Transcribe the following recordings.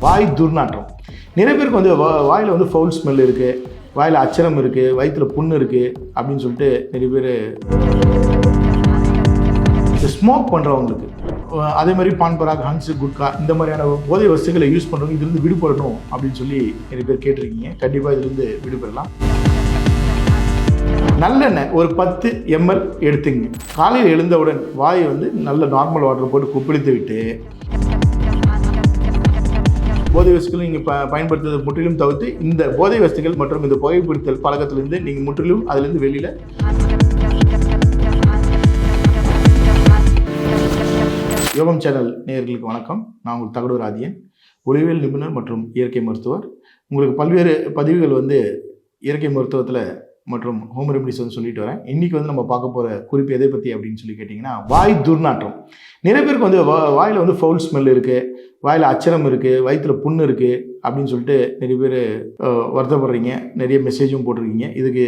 வாய் துர்நாற்றம். நிறைய பேருக்கு வந்து வா- வந்து ஃபவுல் ஸ்மெல் இருக்குது வாயில் அச்சரம் இருக்குது வயிற்றில் புண்ணு இருக்குது அப்படின்னு சொல்லிட்டு நிறைய பேர் ஸ்மோக் பண்ணுறவங்களுக்கு அதே மாதிரி பான்பராக் ஹன்ஸு குட்கா இந்த மாதிரியான போதை வசதிகளை யூஸ் பண்ணுறவங்க இதுலேருந்து விடுபடணும் அப்படின்னு சொல்லி நிறைய பேர் கேட்டிருக்கீங்க. கண்டிப்பாக இதுலேருந்து விடுபடலாம். நல்லெண்ணெய் ஒரு பத்து எம்எல் எடுத்துங்க. காலையில் எழுந்தவுடன் வாயை வந்து நல்ல நார்மல் வாட்டர் போட்டு குப்பிளித்து விட்டு போதை வஸ்துகள் நீங்கள் ப பயன்படுத்துவதை முற்றிலும் தவிர்த்து இந்த போதை வசதிகள் மற்றும் இந்த புகைப்பிடித்தல் பழக்கத்திலிருந்து நீங்கள் முற்றிலும் அதிலிருந்து வெளியில் யோகம் சேனல் நேயர்களுக்கு வணக்கம். நான் உங்கள் தகடூர் ஆதியன் ஒளிவியல் நிபுணர் மற்றும் இயற்கை மருத்துவர். உங்களுக்கு பல்வேறு பதிவுகள் வந்து இயற்கை மருத்துவத்தில் மற்றும் ஹோம் ரெமிடிஸ் வந்து சொல்லிட்டு வரேன். இன்றைக்கி வந்து நம்ம பார்க்க போகிற குறிப்பு எதை பற்றி அப்படின்னு சொல்லி கேட்டிங்கன்னா வாய் துர்நாற்றம். நிறைய பேருக்கு வந்து வா வாயில் வந்து ஃபவுல் ஸ்மெல் இருக்குது வாயில் அச்சரம் இருக்குது வயிற்றில் புண்ணு இருக்குது அப்படின்னு சொல்லிட்டு நிறைய பேர் வருத்தப்படுறீங்க. நிறைய மெசேஜும் போட்டிருக்கீங்க. இதுக்கு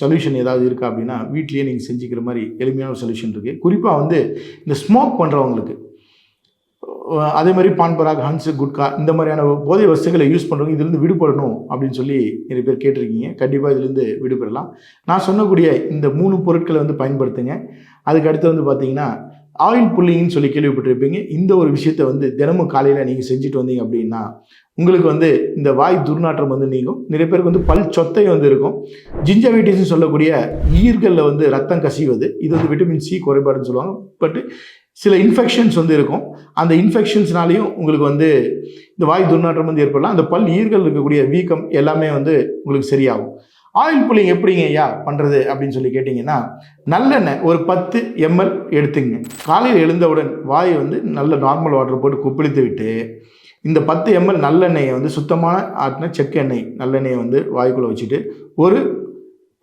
சொல்யூஷன் ஏதாவது இருக்கா அப்படின்னா வீட்லேயே நீங்கள் செஞ்சுக்கிற மாதிரி எளிமையான ஒரு சொல்யூஷன் இருக்குது குறிப்பாக வந்து இந்த ஸ்மோக் பண்ணுறவங்களுக்கு அதே மாதிரி பான் பராக் ஹன்ஸு குட்கா இந்த மாதிரியான போதை வஸ்துகளை யூஸ் பண்ணுறவங்க இதுலேருந்து விடுபடணும் அப்படின்னு சொல்லி நிறைய பேர் கேட்டிருக்கீங்க. கண்டிப்பாக இதுலேருந்து விடுபடலாம். நான் சொன்னக்கூடிய இந்த மூணு பொருட்களை வந்து பயன்படுத்துங்க. அதுக்கு அடுத்து வந்து பார்த்தீங்கன்னா ஆயில் புல்லிங்னு சொல்லி கேள்விப்பட்டிருப்பீங்க. இந்த ஒரு விஷயத்தை வந்து தினமும் காலையில் நீங்கள் செஞ்சுட்டு வந்தீங்க அப்படின்னா உங்களுக்கு வந்து இந்த வாய் துர்நாற்றம் வந்து நீங்கும். நிறைய பேருக்கு வந்து பல் சொத்தை வந்து இருக்கும். ஜிஞ்சவைட்டிஸ்னு சொல்லக்கூடிய ஈர்களில் வந்து ரத்தம் கசிவது. இது வந்து விட்டமின் சி குறைபாடுன்னு சொல்லுவாங்க. பட் சில இன்ஃபெக்ஷன்ஸ் வந்து இருக்கும். அந்த இன்ஃபெக்ஷன்ஸ்னாலையும் உங்களுக்கு வந்து இந்த வாய் துர்நாற்றம் வந்து ஏற்படலாம். அந்த பல் ஈர்கள் இருக்கக்கூடிய வீக்கம் எல்லாமே வந்து உங்களுக்கு சரியாகும். ஆயில் புல்லிங் எப்படிங்க ஐயா பண்ணுறது அப்படின்னு சொல்லி கேட்டிங்கன்னா நல்லெண்ணெய் ஒரு பத்து எம்எல் எடுத்துங்க. காலையில் எழுந்தவுடன் வாயை வந்து நல்ல நார்மல் வாட்டர் போட்டு குப்பிழித்து விட்டு இந்த பத்து எம்எல் நல்லெண்ணெயை வந்து சுத்தமான ஆட்டின செக்கெண்ணெய் நல்லெண்ணெயை வந்து வாய்க்குள்ளே வச்சுட்டு ஒரு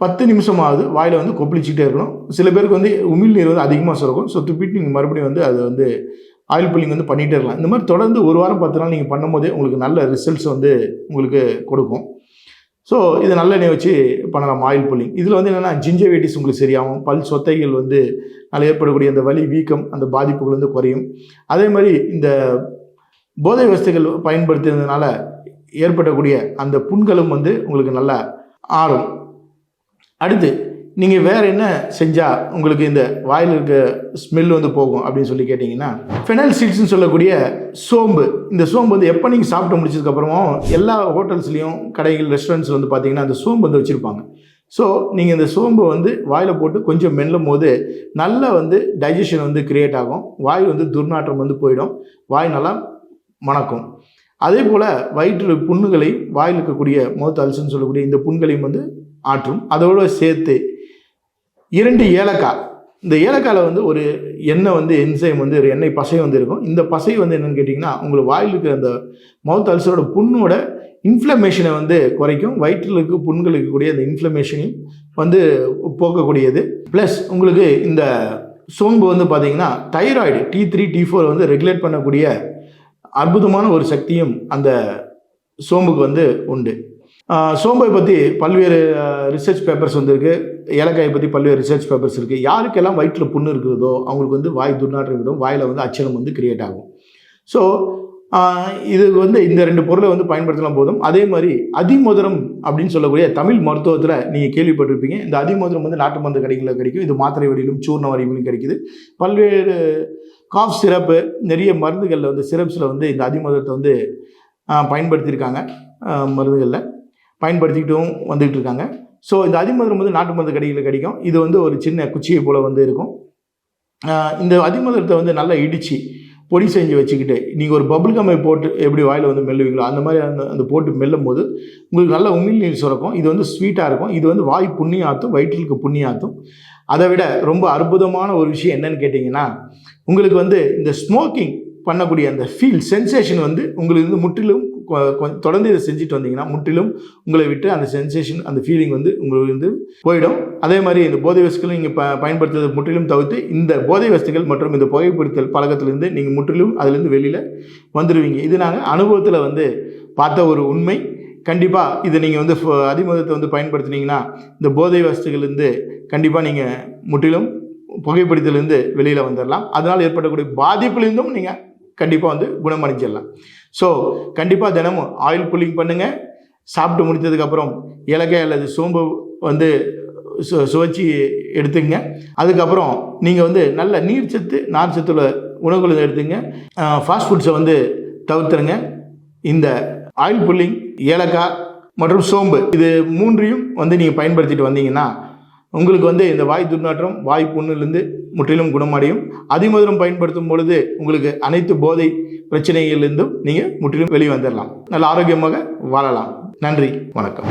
பத்து நிமிஷமாவது வாயில் வந்து கொப்பளிச்சுட்டே இருக்கணும். சில பேருக்கு வந்து உமிழ் நீர் வந்து அதிகமாக சுரக்கும். ஸோ துப்பிட்டு நீங்கள் மறுபடியும் வந்து அது வந்து ஆயில் புல்லிங் வந்து பண்ணிகிட்டே இருக்கலாம். இந்த மாதிரி தொடர்ந்து ஒரு வாரம் பத்து நாள் நீங்கள் பண்ணும்போதே உங்களுக்கு நல்ல ரிசல்ட்ஸ் வந்து உங்களுக்கு கொடுக்கும். ஸோ இது நல்லெண்ணெய் வச்சு பண்ணலாம் ஆயில் புல்லிங் இதில் வந்து என்னென்னா ஜிஞ்சவேட்டிஸ் உங்களுக்கு சரியாகும். பல் சொத்தைகள் வந்து அதில் ஏற்படக்கூடிய அந்த வலி வீக்கம் அந்த பாதிப்புகள் வந்து குறையும். அதே மாதிரி இந்த போதை வஸ்துகள் பயன்படுத்துறதுனால ஏற்படக்கூடிய அந்த புண்களும் வந்து உங்களுக்கு நல்லா ஆறும். அடுத்து நீங்கள் வேறு என்ன செஞ்சால் உங்களுக்கு இந்த வாயில் இருக்க ஸ்மெல் வந்து போகும் அப்படின்னு சொல்லி கேட்டிங்கன்னா ஃபெனல் சீட்ஸ்னு சொல்லக்கூடிய சோம்பு. இந்த சோம்பு வந்து எப்போ நீங்கள் சாப்பிட்டு முடிச்சதுக்கப்புறமும் எல்லா ஹோட்டல்ஸ்லேயும் கடைகள் ரெஸ்டாரண்ட்ஸில் வந்து பார்த்தீங்கன்னா அந்த சோம்பு வந்து வச்சுருப்பாங்க. ஸோ நீங்கள் இந்த சோம்பை வந்து வாயில் போட்டு கொஞ்சம் மெல்லும் போது நல்லா வந்து டைஜஷன் வந்து கிரியேட் ஆகும். வாய் வந்து துர்நாற்றம் வந்து போயிடும். வாய் நல்லா மணக்கும். அதே போல் வயிற்று புண்ணுகளை வாயில் இருக்கக்கூடிய மவுத் அல்சர்னு சொல்லக்கூடிய இந்த புண்களையும் வந்து ஆற்றும். அதோடு சேர்த்து இரண்டு ஏலக்காய். இந்த ஏலக்காயில் வந்து ஒரு எண்ணெய் வந்து என்சைம் வந்து ஒரு எண்ணெய் பசை வந்து இருக்கும். இந்த பசை வந்து என்னென்னு கேட்டிங்கன்னா உங்களுக்கு வாயில் இருக்கிற அந்த மவுத் அல்சரோட புண்ணோட இன்ஃப்ளமேஷனை வந்து குறைக்கும். வயிற்றிலுக்கு புண்கள் இருக்கக்கூடிய அந்த இன்ஃப்ளமேஷனையும் வந்து போக்கக்கூடியது. ப்ளஸ் உங்களுக்கு இந்த சோம்பு வந்து பார்த்தீங்கன்னா thyroid T three T four வந்து ரெகுலேட் பண்ணக்கூடிய அற்புதமான ஒரு சக்தியும் அந்த சோம்புக்கு வந்து உண்டு. சோம்பை பற்றி பல்வேறு ரிசர்ச் பேப்பர்ஸ் வந்திருக்கு. ஏலக்காயை பற்றி பல்வேறு ரிசர்ச் பேப்பர்ஸ் இருக்குது யாருக்கெல்லாம் வயிற்றில் புண்ணு இருக்கிறதோ அவங்களுக்கு வந்து வாய் துர்நாற்றம் விடும் வாயில் வந்து அச்சனம் வந்து கிரியேட் ஆகும். ஸோ இது வந்து இந்த ரெண்டு பொருளை வந்து பயன்படுத்தலாம் போதும். அதே மாதிரி அதிமதுரம் அப்படின்னு சொல்லக்கூடிய தமிழ் மருத்துவத்தில் நீங்கள் கேள்விப்பட்டிருப்பீங்க. இந்த அதிமதுரம் வந்து நாட்டு மருந்து கடைகளில் கிடைக்கும். இது மாத்திரை வடிவிலும் சூர்ண வடிவிலும் கிடைக்குது. பல்வேறு காஃப் சிரப்பு நிறைய மருந்துகளில் வந்து சிரப்ஸில் வந்து இந்த அதிமதுரத்தை வந்து பயன்படுத்தியிருக்காங்க. மருந்துகளில் பயன்படுத்திக்கிட்டும் வந்துக்கிட்டு இருக்காங்க ஸோ இந்த அதிமதுரம் வந்து நாட்டு மருந்து கடைகளில் கிடைக்கும். இது வந்து ஒரு சின்ன குச்சியை போல் வந்து இருக்கும். இந்த அதிமதுரத்தை வந்து நல்லா இடித்து பொடி செஞ்சு வச்சுக்கிட்டு நீங்கள் ஒரு பபுள் கம்மை போட்டு எப்படி வாயில் வந்து மெல்லுவீங்களோ அந்த மாதிரி அந்த அந்த போட்டு மெல்லும் போது உங்களுக்கு நல்ல உமிழ் நீர் சுரக்கும். இது வந்து ஸ்வீட்டாக இருக்கும். இது வந்து வாய் புண்ணியாத்தும் வயிற்றுக்கு புண்ணியாத்தும். அதை விட ரொம்ப அற்புதமான ஒரு விஷயம் என்னன்னு கேட்டிங்கன்னா உங்களுக்கு வந்து இந்த ஸ்மோக்கிங் பண்ணக்கூடிய அந்த ஃபீல் சென்சேஷன் வந்து உங்களுக்கு வந்து முற்றிலும் தொடர்ந்து இதை செஞ்சுட்டு வந்தீங்கன்னா முற்றிலும் உங்களை விட்டு அந்த சென்சேஷன் அந்த ஃபீலிங் வந்து உங்களுக்கு வந்து போயிடும். அதே மாதிரி இந்த போதை வஸ்துகள் நீங்கள் ப பயன்படுத்துறது முற்றிலும் தவிர்த்து இந்த போதை வசதிகள் மற்றும் இந்த புகைப்பிடித்தல் பழக்கத்திலிருந்து நீங்கள் முற்றிலும் அதுலேருந்து வெளியில் வந்துடுவீங்க இது நாங்கள் அனுபவத்தில் வந்து பார்த்த ஒரு உண்மை. கண்டிப்பாக இதை நீங்கள் வந்து ஃப- அதிமதத்தை வந்து பயன்படுத்தினீங்கன்னா இந்த போதை வஸ்துகள்லேருந்து கண்டிப்பாக நீங்கள் முற்றிலும் புகைப்பிடித்தலேருந்து வெளியில் வந்துடலாம் அதனால் ஏற்படக்கூடிய பாதிப்புலேருந்தும் நீங்கள் கண்டிப்பாக வந்து குணமடைஞ்சிடலாம். ஸோ கண்டிப்பாக தினமும் ஆயில் புல்லிங் பண்ணுங்கள் சாப்பிட்டு முடித்ததுக்கப்புறம் ஏலக்காய் அல்லது சோம்பு வந்து சு சுவைச்சி எடுத்துங்க அதுக்கப்புறம் நீங்கள் வந்து நல்ல நீர் சத்து நார் சத்துள்ள உணவுகளை எடுத்துங்க ஃபாஸ்ட் ஃபுட்ஸை வந்து தவிர்த்துருங்க. இந்த ஆயில் புல்லிங் ஏலக்காய் மற்றும் சோம்பு இது மூன்றையும் வந்து நீங்கள் பயன்படுத்திட்டு வந்தீங்கன்னா உங்களுக்கு வந்து இந்த வாய் துர்நாற்றம் வாய் புண்ணிலிருந்து முற்றிலும் குணமடையும். அதிமதுரம் பயன்படுத்தும் பொழுது உங்களுக்கு அனைத்து போதை பிரச்சனைகளிலிருந்தும் நீங்கள் முற்றிலும் வெளியே வந்துடலாம் நல்ல ஆரோக்கியமாக வாழலாம். நன்றி. வணக்கம்.